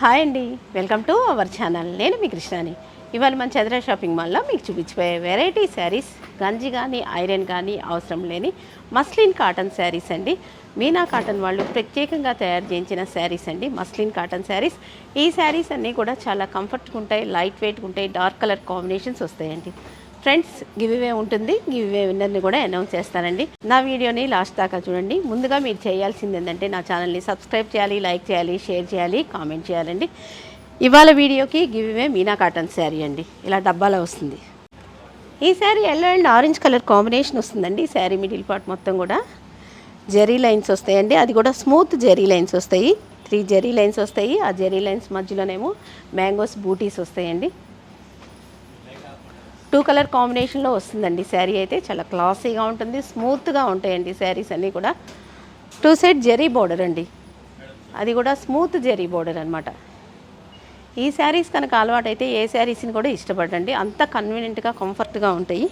Hi అండి. Welcome to our channel. నేను మీ కృష్ణాని. ఇవాళ మన చంద్ర షాపింగ్ మాల్లో మీకు చూపించిపోయే వెరైటీ శారీస్ గంజి కానీ ఐరన్ కానీ అవసరం లేని మస్లిన్ కాటన్ శారీస్ అండి. మీనా కాటన్ వాళ్ళు ప్రత్యేకంగా తయారు చేయించిన శారీస్ అండి. Muslin cotton saris. ఈ శారీస్ అన్నీ కూడా చాలా కంఫర్ట్గా ఉంటాయి లైట్ వెయిట్గా ఉంటాయి డార్క్ కలర్ కాంబినేషన్స్ వస్తాయండి. ఫ్రెండ్స్ గివివే ఉంటుంది. గివివే విన్నర్ని కూడా అనౌన్స్ చేస్తానండి. నా వీడియోని లాస్ట్ దాకా చూడండి. ముందుగా మీరు చేయాల్సింది ఏంటంటే నా ఛానల్ని సబ్స్క్రైబ్ చేయాలి లైక్ చేయాలి షేర్ చేయాలి కామెంట్ చేయాలండి. ఇవాళ వీడియోకి గివివే మీనా కాటన్ శారీ అండి. ఇలా డబ్బాలో వస్తుంది. ఈ sari yellow and orange colour combination వస్తుందండి. ఈ శారీ మిడిల్ పార్ట్ మొత్తం కూడా జెరీ లైన్స్ వస్తాయండి. అది కూడా స్మూత్ జెరీ లైన్స్ వస్తాయి. త్రీ జెరీ లైన్స్ వస్తాయి. ఆ జెరీ లైన్స్ మధ్యలోనేమో మ్యాంగోస్ బూటీస్ వస్తాయండి. టూ కలర్ కాంబినేషన్లో వస్తుందండి శారీ అయితే. చాలా క్లాసీగా ఉంటుంది స్మూత్గా ఉంటాయండి శారీస్ అన్నీ కూడా. టూ సైడ్ జెరీ బోర్డర్ అండి. అది కూడా స్మూత్ జెరీ బోర్డర్ అనమాట ఈ శారీస్ కనుక అలవాటైతే ఏ శారీస్ని కూడా ఇష్టపడండి అంత కన్వీనియంట్గా కంఫర్ట్గా ఉంటాయి.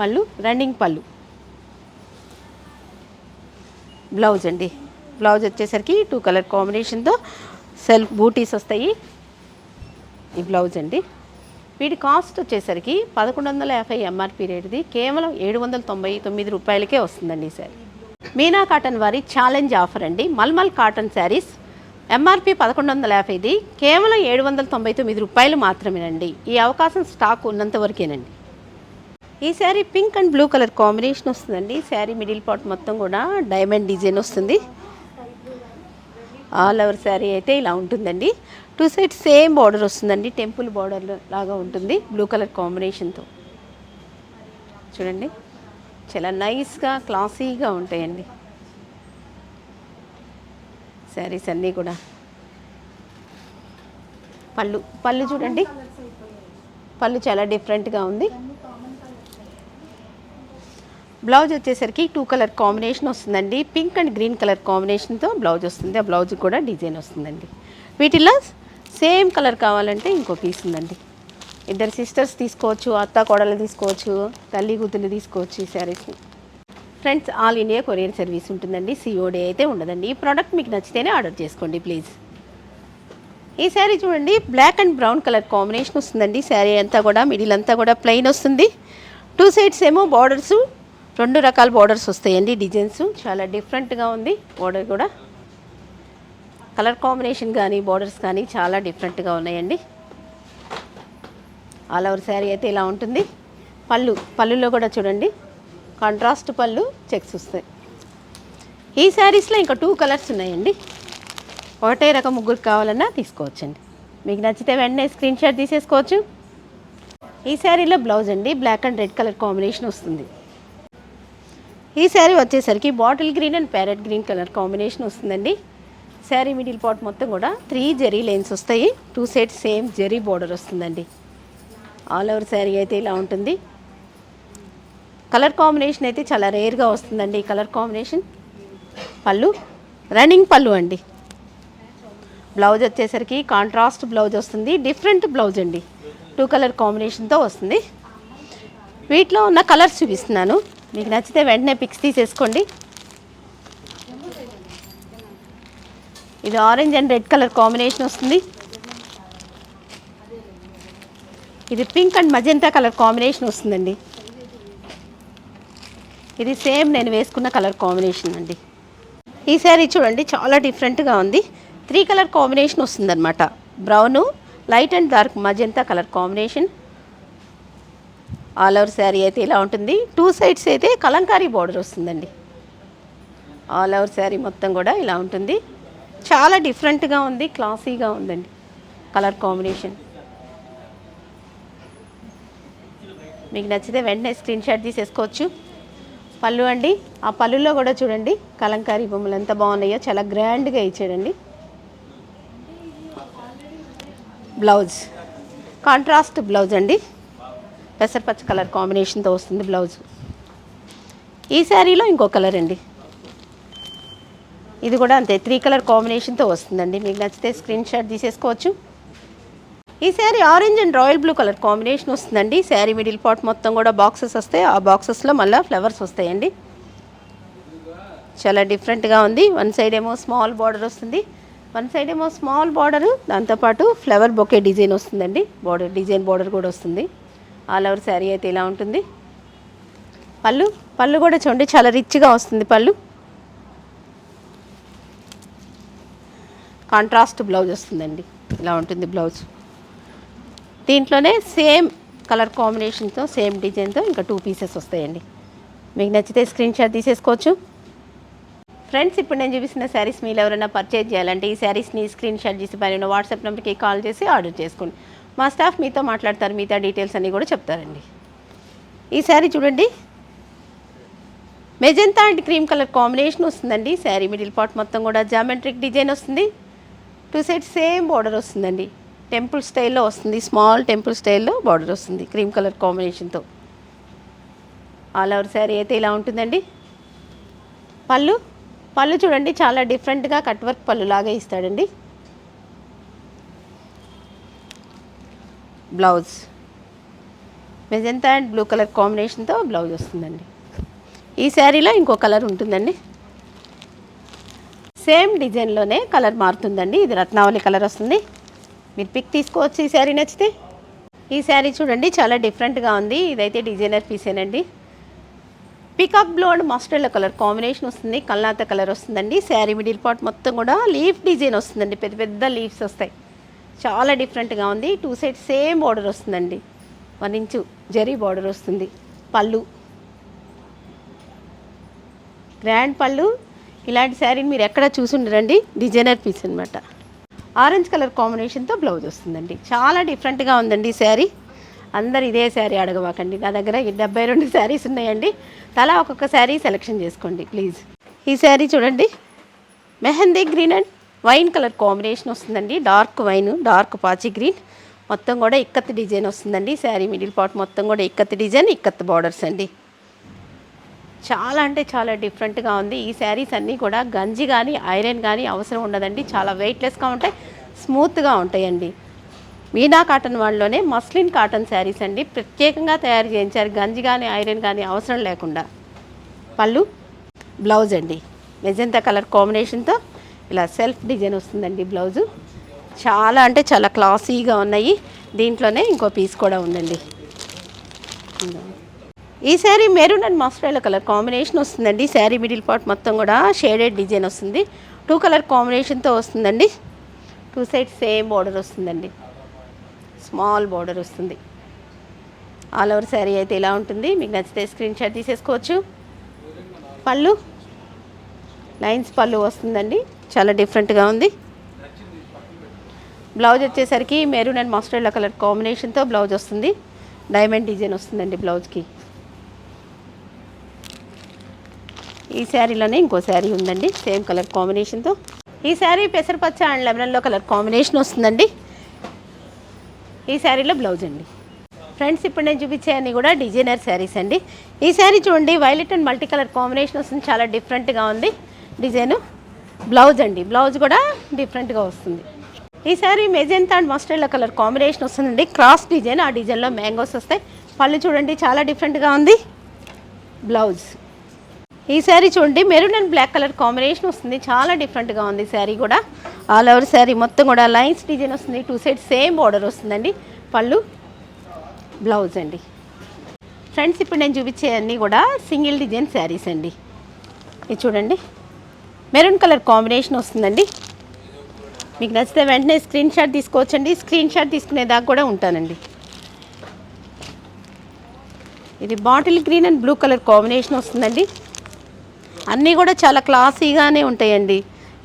పళ్ళు రన్నింగ్ పళ్ళు. బ్లౌజ్ అండి. బ్లౌజ్ వచ్చేసరికి టూ కలర్ కాంబినేషన్తో సెల్ఫ్ బూటీస్ వస్తాయి. ఈ బ్లౌజ్ అండి. వీటి కాస్ట్ వచ్చేసరికి పదకొండు వందల యాభై ఎంఆర్పి రేటుది. కేవలం ఏడు వందల తొంభై తొమ్మిది రూపాయలకే వస్తుందండి ఈ మీనా కాటన్ వారి ఛాలెంజ్ ఆఫర్ అండి. మల్మల్ కాటన్ శారీస్ ఎంఆర్పి పదకొండు వందల యాభైది. కేవలం ఏడు వందల తొంభై తొమ్మిది రూపాయలు మాత్రమేనండి. ఈ అవకాశం స్టాక్ ఉన్నంత వరకేనండి. ఈ sari pink and blue colour combination వస్తుందండి. శారీ మిడిల్ పార్ట్ మొత్తం కూడా డైమండ్ డిజైన్ వస్తుంది. ఆల్ ఓవర్ శారీ అయితే ఇలా ఉంటుందండి. టూ సైడ్ సేమ్ బార్డర్ వస్తుందండి టెంపుల్ బార్డర్ లాగా ఉంటుంది బ్లూ కలర్ కాంబినేషన్తో. చూడండి చాలా నైస్గా క్లాసీగా ఉంటాయండి. శారీస్ అన్నీ కూడా. పళ్ళు పళ్ళు చూడండి. పళ్ళు చాలా డిఫరెంట్గా ఉంది. బ్లౌజ్ వచ్చేసరికి టూ కలర్ కాంబినేషన్ వస్తుందండి. పింక్ అండ్ గ్రీన్ కలర్ కాంబినేషన్తో బ్లౌజ్ వస్తుంది. ఆ బ్లౌజ్ కూడా డిజైన్ వస్తుందండి. వీటిలో సేమ్ కలర్ కావాలంటే ఇంకో పీస్ ఉందండి. ఇద్దరు సిస్టర్స్ తీసుకోవచ్చు అత్త కోడలు తీసుకోవచ్చు తల్లి కూతుర్లు తీసుకోవచ్చు ఈ శారీస్ని friends all India courier service ఉంటుందండి. సిఓడే అయితే ఉండదండి. ఈ ప్రోడక్ట్ మీకు నచ్చితేనే ఆర్డర్ చేసుకోండి ప్లీజ్ ఈ శారీ చూడండి black and brown colour combination వస్తుందండి. శారీ అంతా కూడా మిడిల్ అంతా కూడా ప్లెయిన్ వస్తుంది. టూ సైడ్స్ ఏమో బార్డర్స్ రెండు రకాల బార్డర్స్ వస్తాయండి డిజైన్స్ చాలా డిఫరెంట్గా ఉంది బార్డర్ కూడా. కలర్ కాంబినేషన్ కానీ బార్డర్స్ కానీ చాలా డిఫరెంట్గా ఉన్నాయండి. ఆల్ ఓవర్ శారీ అయితే ఇలా ఉంటుంది. పళ్ళు పళ్ళులో కూడా చూడండి. కాంట్రాస్ట్ పళ్ళు చెక్స్ వస్తాయి. ఈ శారీస్లో ఇంకా టూ కలర్స్ ఉన్నాయండి. ఒకటే రకం ముగ్గురు కావాలన్నా తీసుకోవచ్చండి. మీకు నచ్చితే వెంటనే స్క్రీన్ షాట్ తీసేసుకోవచ్చు. ఈ శారీలో బ్లౌజ్ అండి. Black and red colour combination వస్తుంది. ఈ శారీ వచ్చేసరికి bottle green and parrot green colour combination వస్తుందండి. శారీ మిడిల్ పార్ట్ మొత్తం కూడా త్రీ జెరీ లైన్స్ వస్తాయి. Two sides same zari border వస్తుందండి. ఆల్ ఓవర్ శారీ అయితే ఇలా ఉంటుంది. కలర్ కాంబినేషన్ అయితే చాలా రేర్గా వస్తుందండి ఈ కలర్ కాంబినేషన్ పళ్ళు రన్నింగ్ పళ్ళు అండి. బ్లౌజ్ వచ్చేసరికి కాంట్రాస్ట్ బ్లౌజ్ వస్తుంది. డిఫరెంట్ బ్లౌజ్ అండి. టూ కలర్ కాంబినేషన్తో వస్తుంది. వీటిలో ఉన్న కలర్స్ చూపిస్తున్నాను. మీకు నచ్చితే వెంటనే పిక్స్ తీసేసుకోండి. ఇది orange and red colour combination వస్తుంది. ఇది pink and magenta colour combination వస్తుందండి. ఇది సేమ్ నేను వేసుకున్న కలర్ కాంబినేషన్ అండి. ఈ శారీ చూడండి చాలా డిఫరెంట్గా ఉంది. త్రీ కలర్ కాంబినేషన్ వస్తుందన్నమాట. Brown light and dark magenta colour combination all over sari అయితే ఇలా ఉంటుంది. టూ సైడ్స్ అయితే కలంకారీ బార్డర్ వస్తుందండి. ఆల్ ఓవర్ శారీ మొత్తం కూడా ఇలా ఉంటుంది. చాలా డిఫరెంట్గా ఉంది క్లాసీగా ఉందండి కలర్ కాంబినేషన్. మీకు నచ్చితే వెంటనే స్క్రీన్ షాట్ తీసేసుకోవచ్చు. పళ్ళు అండి ఆ పళ్ళులో కూడా చూడండి కలంకారీ బొమ్మలు ఎంత బాగున్నాయో చాలా గ్రాండ్గా ఇచ్చాడండి. బ్లౌజ్ కాంట్రాస్ట్ బ్లౌజ్ అండి. పెసరపచ్చ కలర్ కాంబినేషన్తో వస్తుంది బ్లౌజ్. ఈ శారీలో ఇంకో కలర్ అండి. ఇది కూడా అంతే త్రీ కలర్ కాంబినేషన్తో వస్తుందండి. మీకు నచ్చితే స్క్రీన్ షాట్ తీసేసుకోవచ్చు. ఈ sari orange and royal blue colour combination వస్తుందండి. శారీ మిడిల్ పార్ట్ మొత్తం కూడా బాక్సెస్ వస్తాయి. ఆ బాక్సెస్లో మళ్ళీ ఫ్లవర్స్ వస్తాయండి. చాలా డిఫరెంట్గా ఉంది. వన్ సైడ్ ఏమో స్మాల్ బార్డర్ వస్తుంది. వన్ సైడ్ ఏమో స్మాల్ బార్డరు దాంతోపాటు ఫ్లవర్ బొకే డిజైన్ వస్తుందండి. బార్డర్ డిజైన్ బార్డర్ కూడా వస్తుంది. ఆల్ ఓవర్ శారీ అయితే ఇలా ఉంటుంది. పళ్ళు పళ్ళు కూడా చూడండి చాలా రిచ్గా వస్తుంది పళ్ళు. కాంట్రాస్ట్ బ్లౌజ్ వస్తుందండి. ఇలా ఉంటుంది బ్లౌజ్. దీంట్లోనే సేమ్ కలర్ కాంబినేషన్తో సేమ్ డిజైన్తో ఇంకా టూ పీసెస్ వస్తాయండి. మీకు నచ్చితే స్క్రీన్ షాట్ తీసేసుకోవచ్చు. ఫ్రెండ్స్ ఇప్పుడు నేను చూపిస్తున్న శారీస్ మీరు ఎవరైనా పర్చేజ్ చేయాలంటే ఈ శారీస్ని స్క్రీన్ షాట్ చేసి పైన వాట్సాప్ నెంబర్కి కాల్ చేసి ఆర్డర్ చేసుకోండి. మా స్టాఫ్ మీతో మాట్లాడతారు మిగతా డీటెయిల్స్ అన్నీ కూడా చెప్తారండి. ఈ శారీ చూడండి. Magenta and cream colour combination వస్తుందండి. శారీ మిడిల్ పార్ట్ మొత్తం కూడా జామెట్రిక్ డిజైన్ వస్తుంది. టూ సైడ్ సేమ్ బార్డర్ వస్తుందండి. టెంపుల్ స్టైల్లో వస్తుంది. స్మాల్ టెంపుల్ స్టైల్లో బార్డర్ వస్తుంది. క్రీమ్ కలర్ కాంబినేషన్తో. ఆల్ ఓవర్ శారీ అయితే ఇలా ఉంటుందండి. పళ్ళు పళ్ళు చూడండి. చాలా డిఫరెంట్గా కట్ వర్క్ పళ్ళు లాగా ఇస్తాడండి. Blouse. Magenta and blue colour కాంబినేషన్తో బ్లౌజ్ వస్తుందండి. ఈ శారీలో ఇంకో కలర్ ఉంటుందండి. సేమ్ డిజైన్లోనే కలర్ మారుతుందండి. ఇది రత్నావళి కలర్ వస్తుంది. మీరు పిక్ తీసుకోవచ్చు ఈ శారీ నచ్చితే. ఈ శారీ చూడండి చాలా డిఫరెంట్గా ఉంది. ఇదైతే designer పీసేనండి. Peacock blue and mustard colour combination వస్తుంది. కల్నాత కలర్ వస్తుందండి. శారీ మిడిల్ పార్ట్ మొత్తం కూడా లీఫ్ డిజైన్ వస్తుందండి. పెద్ద పెద్ద లీవ్స్ వస్తాయి. చాలా డిఫరెంట్గా ఉంది. టూ సైడ్ సేమ్ బార్డర్ వస్తుందండి. వన్ ఇంచు జరీ బార్డర్ వస్తుంది. పళ్ళు. గ్రాండ్ పళ్ళు ఇలాంటి శారీని మీరు ఎక్కడ చూసుండరండి. డిజైనర్ పీస్ అనమాట ఆరెంజ్ కలర్ కాంబినేషన్తో బ్లౌజ్ వస్తుందండి. చాలా డిఫరెంట్గా ఉందండి ఈ శారీ. అందరు ఇదే శారీ అడగవాకండి నా దగ్గర డెబ్బై రెండు శారీస్ ఉన్నాయండి. తలా ఒక్కొక్క శారీ సెలెక్షన్ చేసుకోండి ప్లీజ్. ఈ శారీ చూడండి. Mehndi green and wine colour combination వస్తుందండి. డార్క్ వైన్ డార్క్ పాచి గ్రీన్. మొత్తం కూడా ఇక్కత్ డిజైన్ వస్తుందండి. శారీ మిడిల్ పార్ట్ మొత్తం కూడా ఇక్కత్ డిజైన్ ఇక్కత్ బార్డర్స్ అండి. చాలా అంటే చాలా డిఫరెంట్గా ఉంది. ఈ శారీస్ అన్నీ కూడా గంజి కానీ ఐరన్ కానీ అవసరం ఉండదండి. చాలా వెయిట్లెస్గా ఉంటాయి స్మూత్గా ఉంటాయండి. మీనా కాటన్ వాళ్ళలోనే మస్లిన్ కాటన్ శారీస్ అండి. ప్రత్యేకంగా తయారు చేయించారు. గంజి కానీ ఐరన్ కానీ అవసరం లేకుండా. పళ్ళు బ్లౌజ్ అండి. మెజంతా కలర్ కాంబినేషన్తో ఇలా సెల్ఫ్ డిజైన్ వస్తుందండి బ్లౌజు చాలా అంటే చాలా క్లాసీగా ఉన్నాయి. దీంట్లోనే ఇంకో పీస్ కూడా ఉందండి. ఈ sari maroon and mustard colour combination వస్తుందండి. శారీ మిడిల్ పార్ట్ మొత్తం కూడా షేడెడ్ డిజైన్ వస్తుంది. టూ కలర్ కాంబినేషన్తో వస్తుందండి. టూ సైడ్ సేమ్ బార్డర్ వస్తుందండి. స్మాల్ బార్డర్ వస్తుంది. ఆల్ ఓవర్ శారీ అయితే ఇలా ఉంటుంది. మీకు నచ్చితే స్క్రీన్ షాట్ తీసేసుకోవచ్చు. పళ్ళు లైన్స్ పళ్ళు వస్తుందండి. చాలా డిఫరెంట్గా ఉంది. బ్లౌజ్ వచ్చేసరికి మెరూన్ అండ్ మస్టర్డ్ కలర్ కాంబినేషన్తో బ్లౌజ్ వస్తుంది. డైమండ్ డిజైన్ వస్తుందండి బ్లౌజ్కి. ఈ శారీలోనే ఇంకో శారీ ఉందండి సేమ్ కలర్ కాంబినేషన్తో. ఈ sari పెసరపచ్చ and lemon yellow colour combination వస్తుందండి. ఈ శారీలో బ్లౌజ్ అండి. ఫ్రెండ్స్ ఇప్పుడు నేను చూపించే అన్ని కూడా డిజైనర్ శారీస్ అండి. ఈ శారీ చూడండి violet and multi colour combination వస్తుంది చాలా డిఫరెంట్గా ఉంది డిజైను. బ్లౌజ్ అండి బ్లౌజ్ కూడా డిఫరెంట్గా వస్తుంది. ఈ sari magenta and mustard colour combination వస్తుందండి. క్రాస్ డిజైన్ ఆ డిజైన్లో మ్యాంగోస్ వస్తాయి. పళ్ళు చూడండి చాలా డిఫరెంట్గా ఉంది. బ్లౌజ్. ఈ శారీ చూడండి maroon and black colour combination వస్తుంది. చాలా డిఫరెంట్గా ఉంది శారీ కూడా. ఆల్ ఓవర్ శారీ మొత్తం కూడా లైన్స్ డిజైన్ వస్తుంది. టూ సైడ్ సేమ్ బార్డర్ వస్తుందండి. పళ్ళు బ్లౌజ్ అండి. ఫ్రెండ్స్ ఇప్పుడు నేను చూపించే అన్నీ కూడా సింగిల్ డిజైన్ శారీస్ అండి. ఇది చూడండి. మెరూన్ కలర్ కాంబినేషన్ వస్తుందండి. మీకు నచ్చితే వెంటనే స్క్రీన్ షాట్ తీసుకోవచ్చండి. స్క్రీన్ షాట్ తీసుకునేదాకా కూడా ఉంటానండి. ఇది bottle green and blue colour combination వస్తుందండి. అన్నీ కూడా చాలా క్లాసీగానే ఉంటాయండి.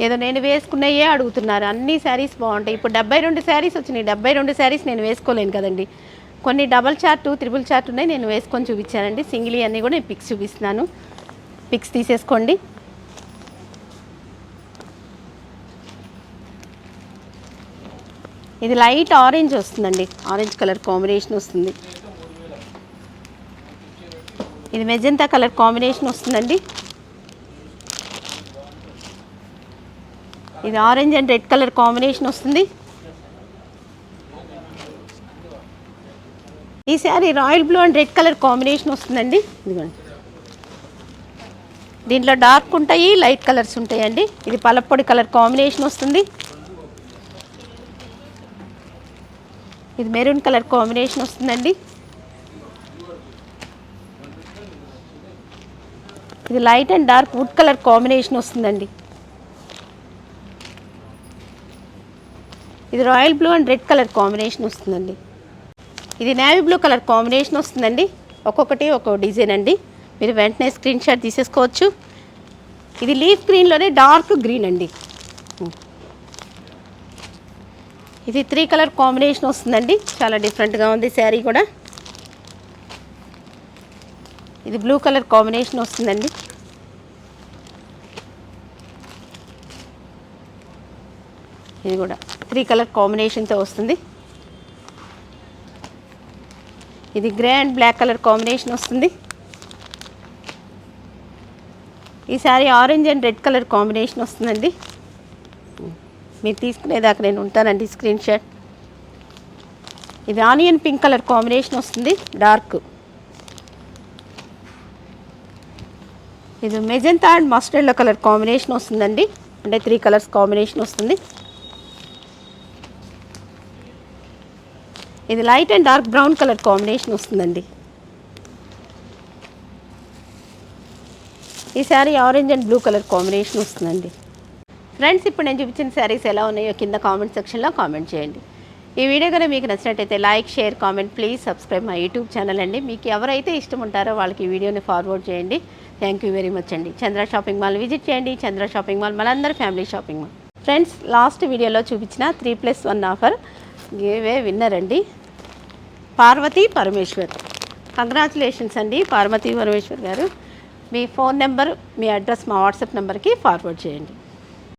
ఏదో నేను వేసుకున్నయే అడుగుతున్నారు. అన్ని శారీస్ బాగుంటాయి. ఇప్పుడు డెబ్బై రెండు శారీస్ వచ్చినాయి. డెబ్బై రెండు శారీస్ నేను వేసుకోలేను కదండి. కొన్ని డబల్ చార్ట్ త్రిబుల్ చార్ట్ ఉన్నాయి. నేను వేసుకొని చూపించానండి. సింగిల్ అన్నీ కూడా నేను పిక్స్ చూపిస్తున్నాను. పిక్స్ తీసేసుకోండి. ఇది లైట్ ఆరెంజ్ వస్తుందండి. ఆరెంజ్ కలర్ కాంబినేషన్ వస్తుంది. ఇది మెజంతా కలర్ కాంబినేషన్ వస్తుందండి. ఇది orange and red colour combination వస్తుంది. ఈ sari royal blue and red colour combination వస్తుందండి. ఇదిగోండి. దీంట్లో డార్క్ ఉంటాయి లైట్ కలర్స్ ఉంటాయండి. ఇది పలప్పొడి కలర్ కాంబినేషన్ వస్తుంది. ఇది మెరూన్ కలర్ కాంబినేషన్ వస్తుందండి. ఇది light and dark wood colour combination వస్తుందండి. ఇది royal blue and red colour combination వస్తుందండి. ఇది నేవీ బ్లూ కలర్ కాంబినేషన్ వస్తుందండి. ఒక్కొక్కటి ఒక్కో డిజైన్ అండి. మీరు వెంటనే స్క్రీన్ షాట్ తీసేసుకోవచ్చు. ఇది లీఫ్ గ్రీన్లోనే డార్క్ గ్రీన్ అండి. ఇది త్రీ కలర్ కాంబినేషన్ వస్తుందండి. చాలా డిఫరెంట్గా ఉంది శారీ కూడా. ఇది బ్లూ కలర్ కాంబినేషన్ వస్తుందండి. ఇది కూడా త్రీ కలర్ కాంబినేషన్తో వస్తుంది. ఇది grey and black colour combination వస్తుంది. ఈ sari orange and red colour combination వస్తుందండి. మీరు తీసుకునేదాకా నేను ఉంటానండి స్క్రీన్ షాట్. ఇది ఆనియన్ పింక్ కలర్ కాంబినేషన్ వస్తుంది డార్క్. ఇది magenta and mustard colour combination వస్తుందండి. అంటే త్రీ కలర్స్ కాంబినేషన్ వస్తుంది. ఇది light and dark brown colour combination వస్తుందండి. ఈ sari orange and blue colour combination వస్తుందండి. ఫ్రెండ్స్ ఇప్పుడు నేను చూపించిన శారీస్ ఎలా ఉన్నాయో కింద కామెంట్ సెక్షన్లో కామెంట్ చేయండి. ఈ వీడియో కనుక మీకు నచ్చినట్టయితే like share comment please subscribe my YouTube channel అండి. మీకు ఎవరైతే ఇష్టం ఉంటారో వాళ్ళకి ఈ వీడియోని ఫార్వర్డ్ చేయండి. థ్యాంక్ యూ వెరీ మచ్ అండి. చంద్ర షాపింగ్ మాల్ విజిట్ చేయండి. చంద్ర షాపింగ్ మాల్ మనందరి family shopping mall friends last వీడియోలో చూపించిన three plus one offer giveaway winner అండి. పార్వతీ పరమేశ్వర్. కంగ్రాచులేషన్స్ అండి పార్వతీ పరమేశ్వర్ గారు. మీ ఫోన్ నెంబర్ మీ అడ్రస్ మా వాట్సాప్ నెంబర్కి ఫార్వర్డ్ చేయండి.